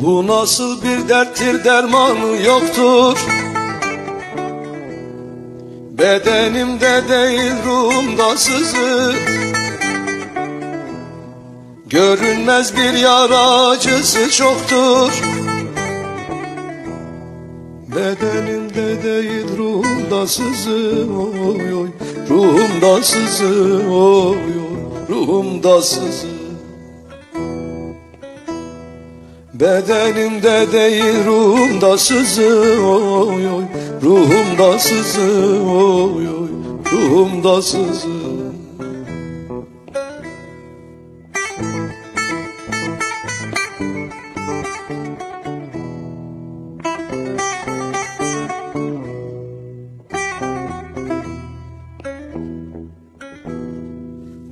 Bu nasıl bir derttir dermanı yoktur? Bedenimde değil ruhumda sızı. Görünmez bir yara acısı çoktur Bedenimde değil ruhumda sızı oy oy. Ruhumda sızı oy oy. Ruhumda sızı Bedenimde değil ruhumda sızı oy oy. Ruhumda sızı oy oy. Ruhumda sızı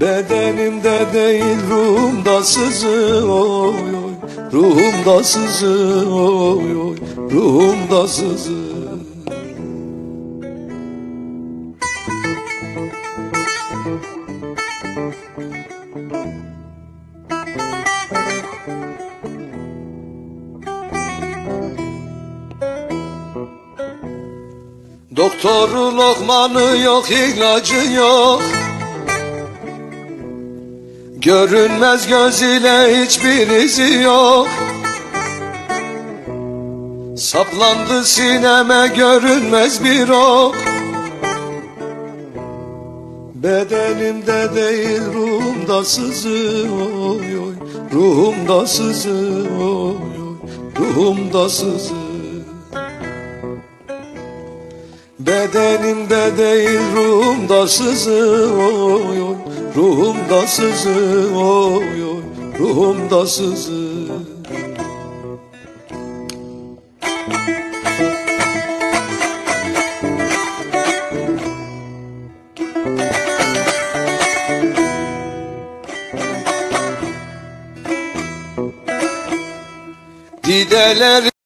Bedenimde değil ruhumda sızı oy oy. Ruhumda sızı oy oy. Ruhumda sızı. Doktoru lokmanı yok ilacı yok Görünmez göz ile hiçbir izi yok. Saplandı sineme görünmez bir ok. Bedenimde değil ruhumda sızı oy oy. Ruhumda sızı oy oy. Ruhumda sızı Bedenimde değil ruhumda sızı oy oy. Ruhumda sızı oy oy. Ruhumda sızı. Dideler